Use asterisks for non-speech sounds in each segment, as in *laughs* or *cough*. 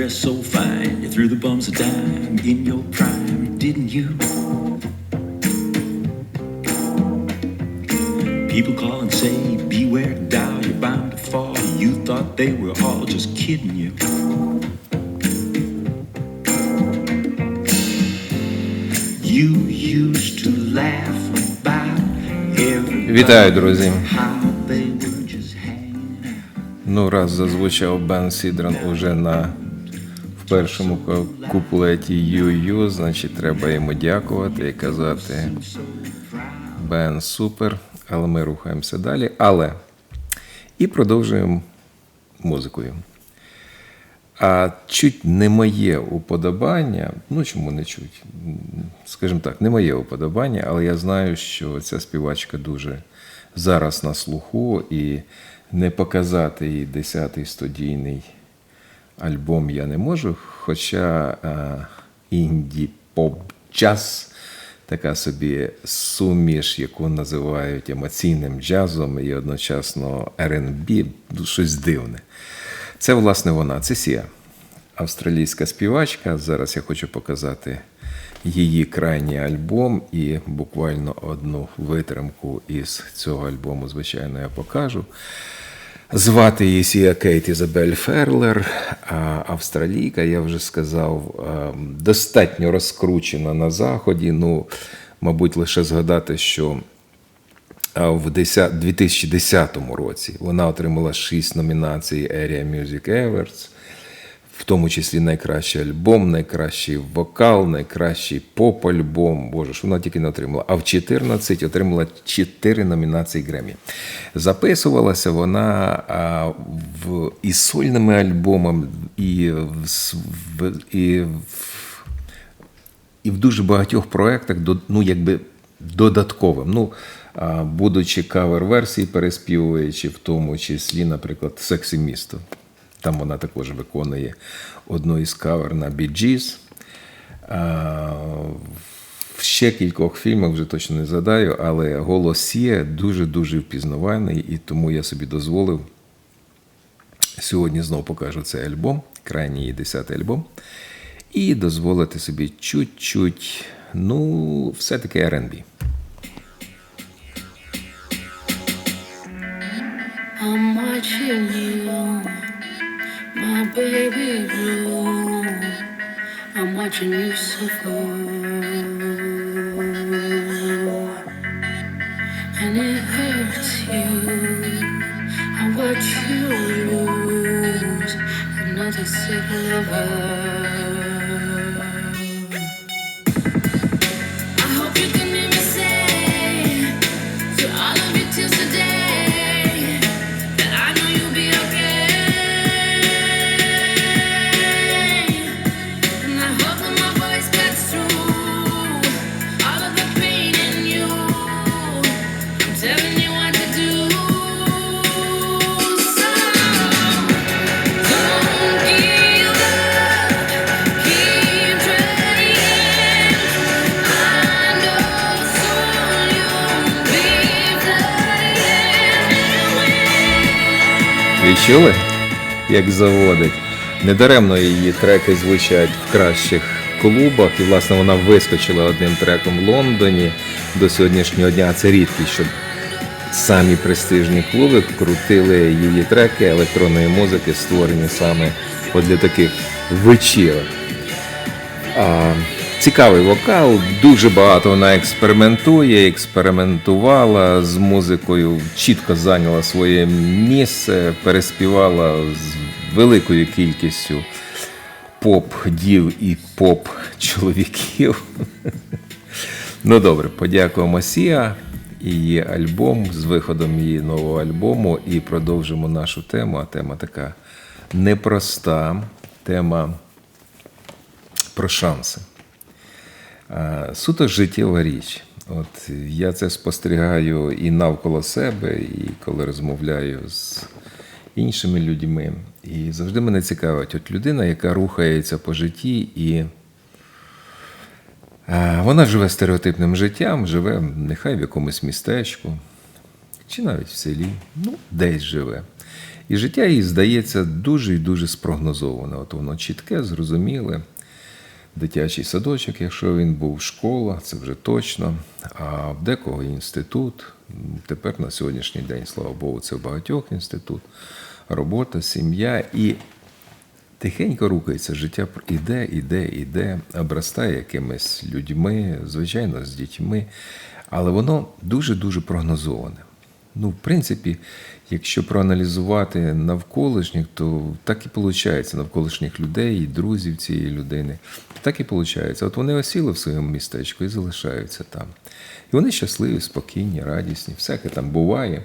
dressed so fine. You threw the bums a dime in your prime, didn't you? People call and say, Beware, down, you're bound to fall. You thought they were all just kidding you. You used to laugh about everybody. Вітаю, друзі. How they were just hanging out. Ну, раз зазвучав Бен Сідран уже на в першому куплеті Ю-Ю, значить треба йому дякувати і казати Бен супер, але ми рухаємося далі. Але і продовжуємо музикою. А чуть не моє уподобання, ну чому не чуть? Скажімо так, не моє уподобання, але я знаю, що ця співачка дуже зараз на слуху, і не показати їй 10-й студійний альбом я не можу. Хоча інді поп джаз така собі суміш, яку називають емоційним джазом і одночасно R&B, ну, щось дивне. Це, власне, вона, це Сія, австралійська співачка. Зараз я хочу показати її крайній альбом і буквально одну витримку із цього альбому, звичайно, я покажу. Звати її Сія Кейт Ізабель Ферлер, австралійка, я вже сказав, ем, достатньо розкручена на заході. Ну, мабуть, лише згадати, що а в 10 2010 році вона отримала 6 номінацій Area Music Awards, в тому числі найкращий альбом, найкращий вокал, найкращий поп-альбом. Боже, що вона тільки не отримала. А в 14 отримала 4 номінації Гремі. Записувалася вона в, і сольними альбомами, і в, і в і в дуже багатьох проєктах ну, якби додатковим. Ну, будучи кавер-версії, переспівуючи, в тому числі, наприклад, Сексі місто. Там вона також виконує одну із кавер на Bee в ще кількох фільмах вже точно не згадаю, але голос Сія дуже-дуже впізнаваний, і тому я собі дозволив Сьогодні знову покажу цей альбом, крайній її 10-й альбом. І дозволити собі чуть-чуть, ну, все-таки R&B. I'm watching you, my baby blue. I'm watching you suffer, and it hurts you. I watch you lose another sick lover. Відчули, як заводить? Недаремно її треки звучать в кращих клубах, і, власне, вона вискочила одним треком в Лондоні до сьогоднішнього дня. Це рідкість, щоб самі престижні клуби крутили її треки електронної музики, створені саме для таких вечірок. Цікавий вокал, дуже багато вона експериментує, експериментувала з музикою, чітко зайняла своє місце, переспівала з великою кількістю поп-дів і поп-чоловіків. *laughs* Ну добре, подякуємо Сія її альбом з виходом її нового альбому і продовжимо нашу тему. А тема така непроста. Тема про шанси. А, Суто життєва річ. От я це спостерігаю і навколо себе, і коли розмовляю з іншими людьми. І завжди мене цікавить, от людина, яка рухається по житті, і вона живе стереотипним життям, живе нехай в якомусь містечку, чи навіть в селі, ну, десь живе. І життя їй здається дуже і дуже спрогнозоване. От воно чітке, зрозуміле. Дитячий садочок, якщо він був школа, це вже точно. А в декого інститут. Тепер на сьогоднішній день, слава Богу, це в багатьох інститут. Робота, сім'я і тихенько рухається. Життя іде, іде, іде, обростає якимись людьми, звичайно, з дітьми. Але воно дуже-дуже прогнозоване. Ну, в принципі, якщо проаналізувати навколишніх, то так і виходить навколишніх людей, і друзів цієї людини. Так і виходить. От вони осіли в своєму містечку і залишаються там. І вони щасливі, спокійні, радісні, всяке там буває.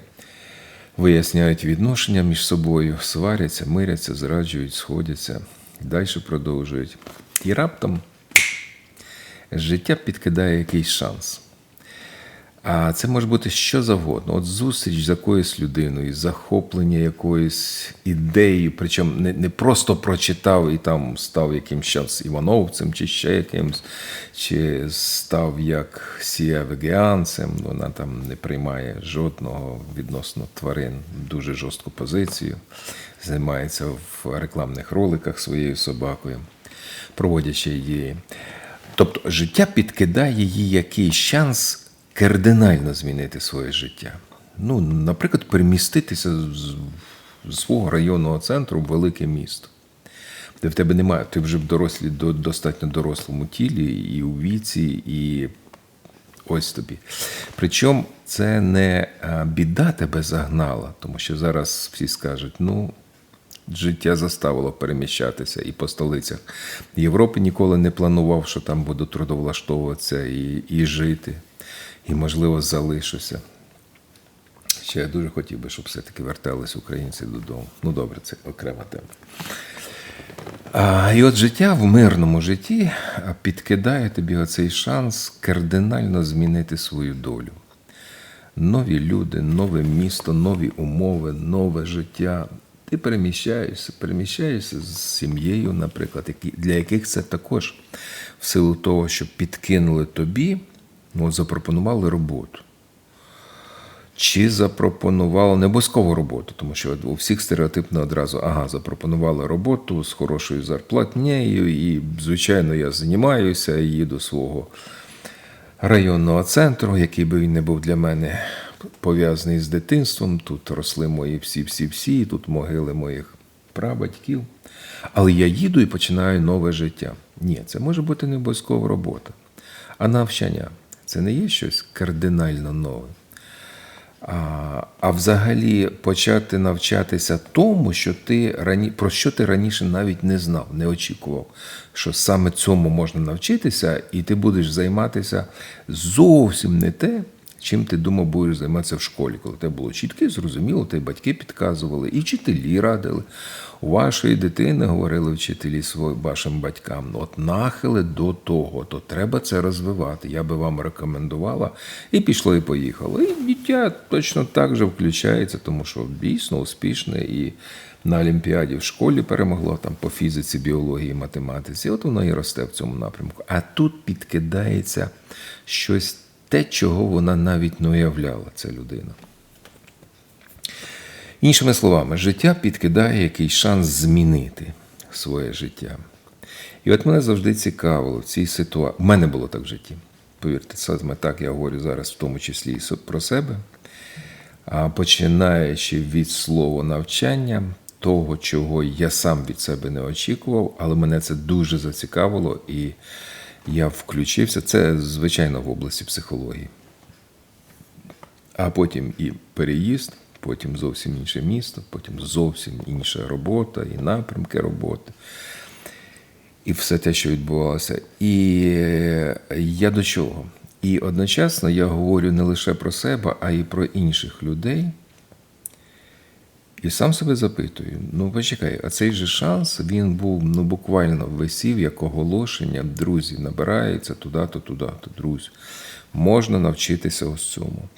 Виясняють відношення між собою, сваряться, миряться, зраджують, сходяться, і далі продовжують. І раптом життя підкидає якийсь шанс. А це може бути що завгодно. От зустріч з якоюсь людиною, захоплення якоюсь ідеєю, причому не, не просто прочитав і там став якимсь час Івановцем, чи ще якимсь, чи став як Сія вегеанцем. Вона там не приймає жодного відносно тварин дуже жорстку позицію, займається в рекламних роликах своєю собакою, проводячи її. Тобто життя підкидає їй якийсь шанс кардинально змінити своє життя. Ну, наприклад, переміститися з свого районного центру в велике місто, де в тебе немає, ти вже в дорослі, до- достатньо дорослому тілі, і у віці, і ось тобі. Причому це не біда тебе загнала, тому що зараз всі скажуть, ну. Життя заставило переміщатися і по столицях Європи ніколи не планував, що там буду трудовлаштовуватися і, і жити, і, можливо, залишуся. Ще я дуже хотів би, щоб все-таки вертались українці додому. Ну, добре, це окрема тема. А, і от життя в мирному житті підкидає тобі оцей шанс кардинально змінити свою долю. Нові люди, нове місто, нові умови, нове життя. Ти переміщаєшся, переміщаєшся з сім'єю, наприклад, для яких це також в силу того, що підкинули тобі, ну, запропонували роботу. Чи запропонували не обов'язково роботу, тому що у всіх стереотипно одразу ага, запропонували роботу з хорошою зарплатнею, і, звичайно, я займаюся, їду свого районного центру, який би він не був для мене пов'язаний з дитинством. Тут росли мої всі-всі-всі, тут могили моїх прабатьків. Але я їду і починаю нове життя. Ні, це може бути не обов'язково робота, а навчання. Це не є щось кардинально нове. А, а взагалі почати навчатися тому, що ти рані, про що ти раніше навіть не знав, не очікував, що саме цьому можна навчитися, і ти будеш займатися зовсім не те, чим ти думав, будеш займатися в школі, коли тебе було чітке, зрозуміло, тебе батьки підказували, і вчителі радили. У вашої дитини говорили вчителі вашим батькам, «Ну, от нахили до того, то треба це розвивати. Я би вам рекомендувала. І пішло, і поїхало. І дитя точно так же включається, тому що дійсно успішне і на Олімпіаді в школі перемогло там по фізиці, біології, математиці. От воно і росте в цьому напрямку. А тут підкидається щось те, чого вона навіть не уявляла, ця людина. Іншими словами, життя підкидає якийсь шанс змінити своє життя. І от мене завжди цікавило в цій ситуації. У мене було так в житті. Повірте, саме так я говорю зараз, в тому числі і про себе. А починаючи від слова навчання, того, чого я сам від себе не очікував, але мене це дуже зацікавило, і я включився. Це, звичайно, в області психології а потім і переїзд, потім зовсім інше місто, потім зовсім інша робота, і напрямки роботи, і все те, що відбувалося. І я до чого? І одночасно я говорю не лише про себе, а й про інших людей. І сам себе запитую: ну почекай, а цей же шанс він був ну буквально висів як оголошення, друзі, набирається туди-то, туди-то, друзі. Можна навчитися ось цьому.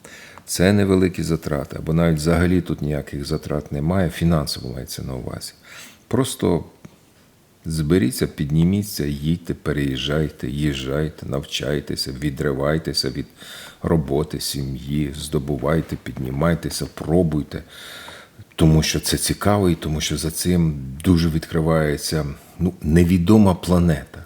Це невеликі затрати, або навіть взагалі тут ніяких затрат немає, фінансово мається на увазі. Просто зберіться, підніміться, їдьте, переїжджайте, їжджайте, навчайтеся, відривайтеся від роботи, сім'ї, здобувайте, піднімайтеся, пробуйте. Тому що це цікаво, і тому що за цим дуже відкривається ну, невідома планета.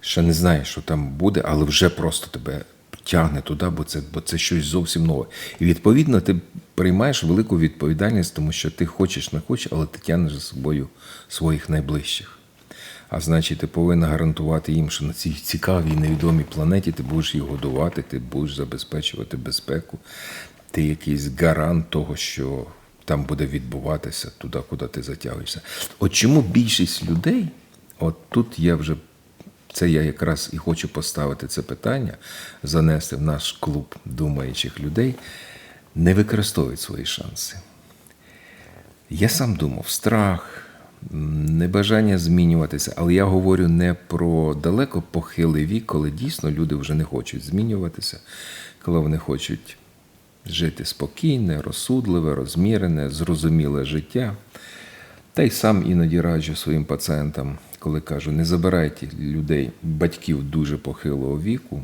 Ще не знаєш, що там буде, але вже просто тебе тягне туди, бо це, бо це щось зовсім нове. І відповідно ти приймаєш велику відповідальність, тому що ти хочеш, не хочеш, але ти тягнеш за собою своїх найближчих. А значить, ти повинен гарантувати їм, що на цій цікавій невідомій планеті ти будеш їх годувати, ти будеш забезпечувати безпеку, ти якийсь гарант того, що там буде відбуватися туди, куди ти затягуєшся. От чому більшість людей, от тут я вже це я якраз і хочу поставити це питання, занести в наш клуб думаючих людей, не використовують свої шанси. Я сам думав, страх, небажання змінюватися, але я говорю не про далеко похилий вік, коли дійсно люди вже не хочуть змінюватися, коли вони хочуть жити спокійне, розсудливе, розмірене, зрозуміле життя. Та й сам іноді раджу своїм пацієнтам, коли кажу, не забирайте людей, батьків дуже похилого віку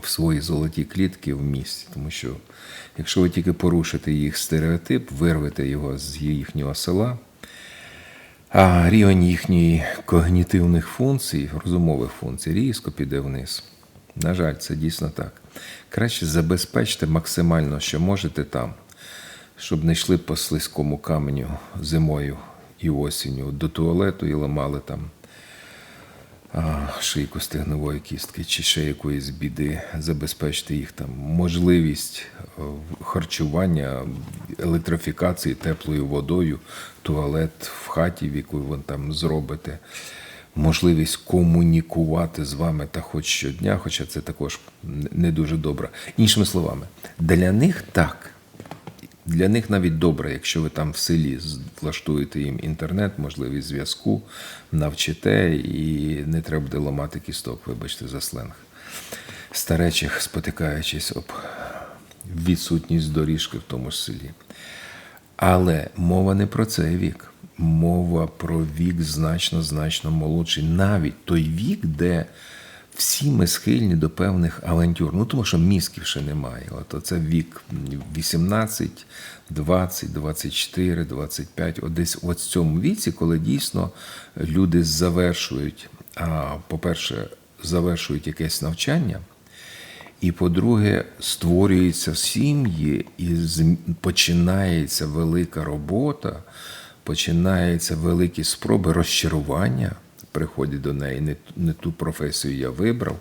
в свої золоті клітки в місті. Тому що якщо ви тільки порушите їх стереотип, вирвете його з їхнього села, а рівень їхньої когнітивних функцій, розумових функцій різко піде вниз. На жаль, це дійсно так. Краще забезпечте максимально, що можете там, щоб не йшли по слизькому каменю зимою і осінню до туалету і ламали там а, шийку стегнової кістки чи ще якоїсь біди, забезпечте їх там. Можливість е, харчування, електрифікації теплою водою, туалет в хаті, в яку ви там зробите, можливість комунікувати з вами та хоч щодня, хоча це також не дуже добре. Іншими словами, для них так. Для них навіть добре, якщо ви там в селі влаштуєте їм інтернет, можливість зв'язку, навчите і не треба буде ламати кісток, вибачте за сленг. Старечих, спотикаючись об відсутність доріжки в тому ж селі. Але мова не про цей вік. Мова про вік значно, значно молодший. Навіть той вік, де всі ми схильні до певних авантюр. Ну, тому що мізків ще немає. От оце вік 18, 20, 24, 25. От десь от в цьому віці, коли дійсно люди завершують, а, по-перше, завершують якесь навчання. І по-друге, створюються сім'ї, і починається велика робота, починаються великі спроби розчарування. Приходять до неї, не, не ту професію я вибрав,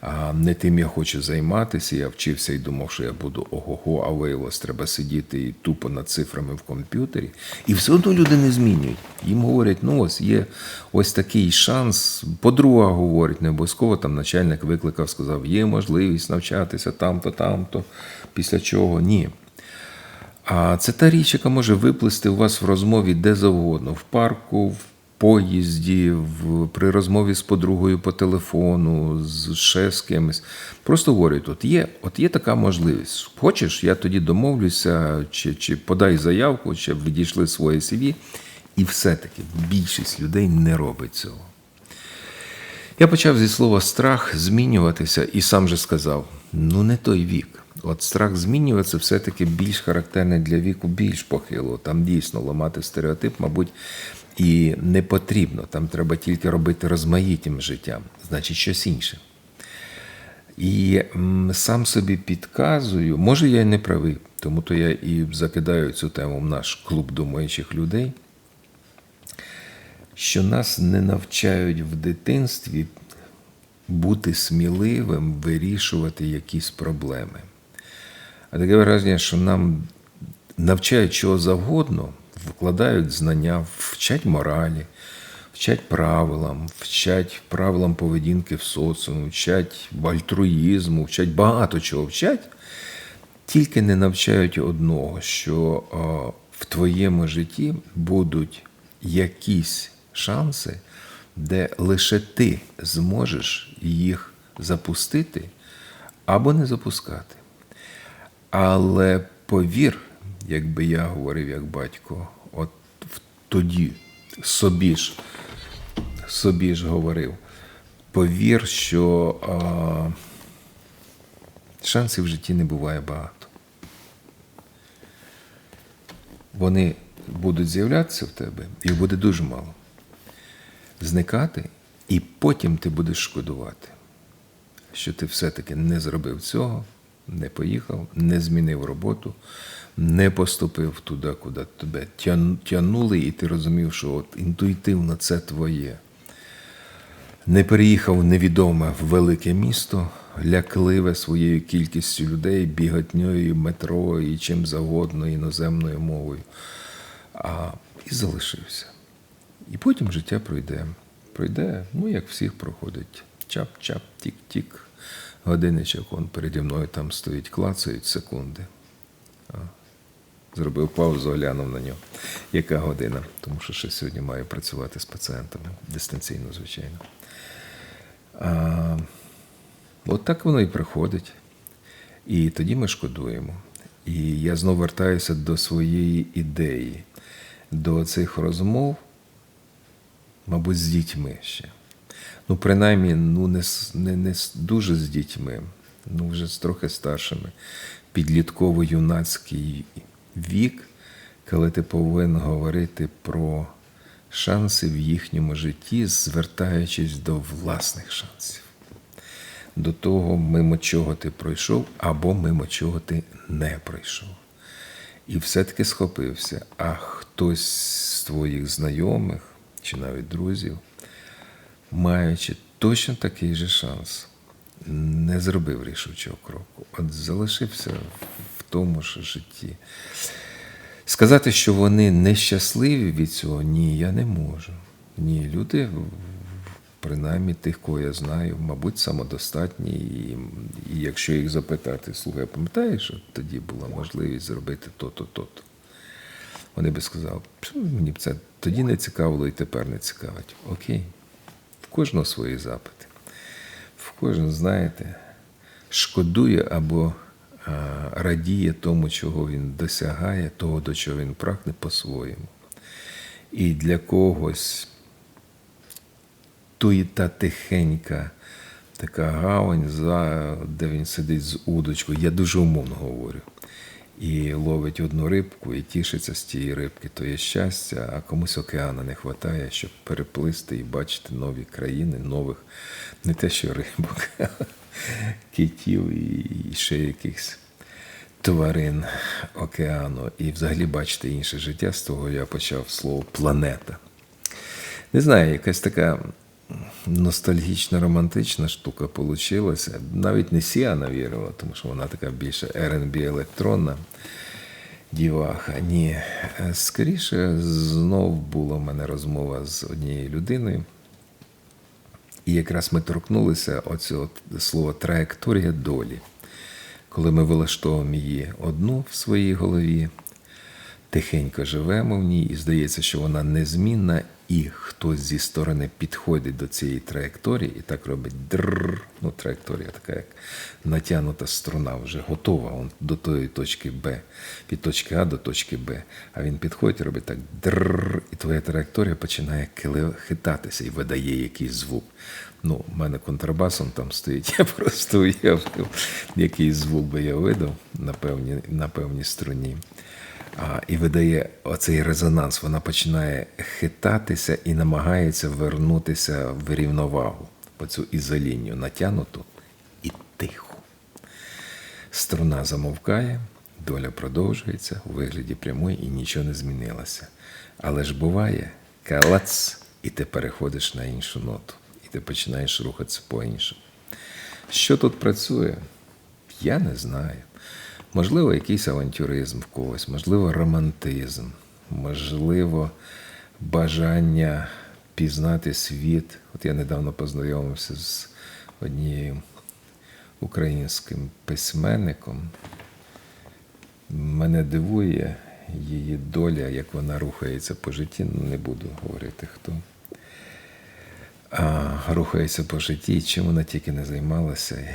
а не тим я хочу займатися. Я вчився і думав, що я буду ого-го, а виявилось, треба сидіти і тупо над цифрами в комп'ютері. І все одно люди не змінюють. Їм говорять, ну ось є ось такий шанс. Подруга говорить, не обов'язково там начальник викликав, сказав, є можливість навчатися там-то, там-то, після чого ні. А це та річ, яка може виплисти у вас в розмові де завгодно, в парку, в поїзді, в, при розмові з подругою по телефону, з ще з кимось. Просто говорять, от є, от є така можливість. Хочеш, я тоді домовлюся, чи, чи подай заявку, чи відійшли своє CV. І все-таки більшість людей не робить цього. Я почав зі слова страх змінюватися і сам же сказав: ну не той вік. От страх змінюватися все-таки більш характерний для віку, більш похилого. Там дійсно ламати стереотип, мабуть, і не потрібно. Там треба тільки робити розмаїтім життям, значить щось інше. І сам собі підказую, може я й не правий, тому то я і закидаю цю тему в наш клуб думаючих людей що нас не навчають в дитинстві бути сміливим, вирішувати якісь проблеми. А таке враження, що нам навчають чого завгодно, вкладають знання, вчать моралі, вчать правилам, вчать правилам поведінки в соціумі, вчать альтруїзму, вчать багато чого вчать, тільки не навчають одного, що в твоєму житті будуть якісь шанси, де лише ти зможеш їх запустити або не запускати. Але повір, якби я говорив як батько, от тоді собі ж, собі ж говорив, повір, що а, шансів в житті не буває багато. вони будуть з'являтися в тебе, їх буде дуже мало. Зникати, і потім ти будеш шкодувати, що ти все-таки не зробив цього, не поїхав, не змінив роботу, не поступив туди, куди тебе тянули, і ти розумів, що от інтуїтивно це твоє. Не переїхав в невідоме в велике місто, лякливе своєю кількістю людей, біготньою, метро і чим завгодно, іноземною мовою. А, і залишився. І потім життя пройде. Пройде, ну, як всіх проходить. Чап-чап, тік-тік. Годинничок, он переді мною там стоїть, клацають секунди. Зробив паузу, глянув на нього. Яка година? Тому що ще сьогодні маю працювати з пацієнтами дистанційно, звичайно. А, от так воно і приходить. І тоді ми шкодуємо. І я знову вертаюся до своєї ідеї, до цих розмов, мабуть, з дітьми ще. Ну, принаймні, ну, не, не, не дуже з дітьми, ну вже з трохи старшими. Підлітково-юнацький вік, коли ти повинен говорити про шанси в їхньому житті, звертаючись до власних шансів. До того, мимо чого ти пройшов, або мимо чого ти не пройшов. І все-таки схопився. А хтось з твоїх знайомих чи навіть друзів, маючи точно такий же шанс, не зробив рішучого кроку. От залишився в тому ж житті. Сказати, що вони нещасливі від цього, ні, я не можу. Ні, люди, принаймні тих, кого я знаю, мабуть, самодостатні. І, і якщо їх запитати, слухай, пам'ятаєш, що тоді була можливість зробити то-то, то-то. Вони би сказали, мені б це тоді не цікавило і тепер не цікавить. Окей. В кожного свої запити. В кожен, знаєте, шкодує або а, радіє тому, чого він досягає, того, до чого він прагне по-своєму. І для когось то і та тихенька така гавань, за, де він сидить з удочкою. Я дуже умовно говорю. І ловить одну рибку і тішиться з тієї рибки, то є щастя, а комусь океану не вистачає, щоб переплисти і бачити нові країни, нових, не те, що рибок, а *laughs* китів і ще якихось тварин океану. І взагалі бачити інше життя. З того я почав слово планета. Не знаю, якась така ностальгічно романтична штука получилася. Навіть не Сіана вірила, тому що вона така більше R&B електронна діваха. Ні. Е, Скоріше, знов була в мене розмова з однією людиною. І якраз ми торкнулися оцього слова траєкторія долі. Коли ми вилаштовуємо її одну в своїй голові, тихенько живемо в ній, і здається, що вона незмінна, і хтось зі сторони підходить до цієї траєкторії і так робить дрррр. Ну, траєкторія така, як натягнута струна, вже готова он, до тої точки Б, від точки А до точки Б. А він підходить і робить так дрррр, і твоя траєкторія починає хитатися і видає якийсь звук. Ну, в мене контрабасом там стоїть, *laughs* я просто уявив, який звук би я видав на певній, на певній струні. І видає оцей резонанс. Вона починає хитатися і намагається вернутися в рівновагу по цю ізолінію натягнуту і тиху. Струна замовкає, доля продовжується у вигляді прямої і нічого не змінилося. Але ж буває калац, і ти переходиш на іншу ноту, і ти починаєш рухатися по-іншому. Що тут працює? Я не знаю. Можливо, якийсь авантюризм в когось, можливо, романтизм, можливо, бажання пізнати світ. От я недавно познайомився з однією українським письменником. Мене дивує її доля, як вона рухається по житті. Ну, не буду говорити хто. А, рухається по житті, чим вона тільки не займалася.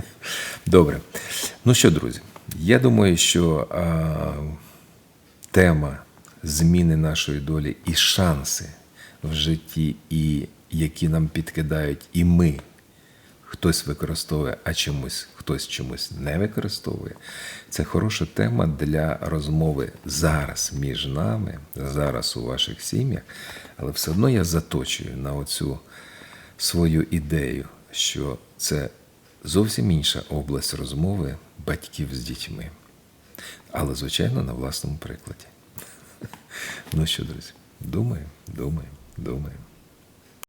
*laughs* Добре. Ну що, друзі, я думаю, що а, тема зміни нашої долі і шанси в житті, і які нам підкидають, і ми, хтось використовує, а чомусь хтось чомусь не використовує. Це хороша тема для розмови зараз між нами, зараз у ваших сім'ях, але все одно я заточую на оцю свою ідею, що це зовсім інша область розмови батьків з дітьми. Але, звичайно, на власному прикладі. Ну що, друзі, думаємо, думаємо, думаємо.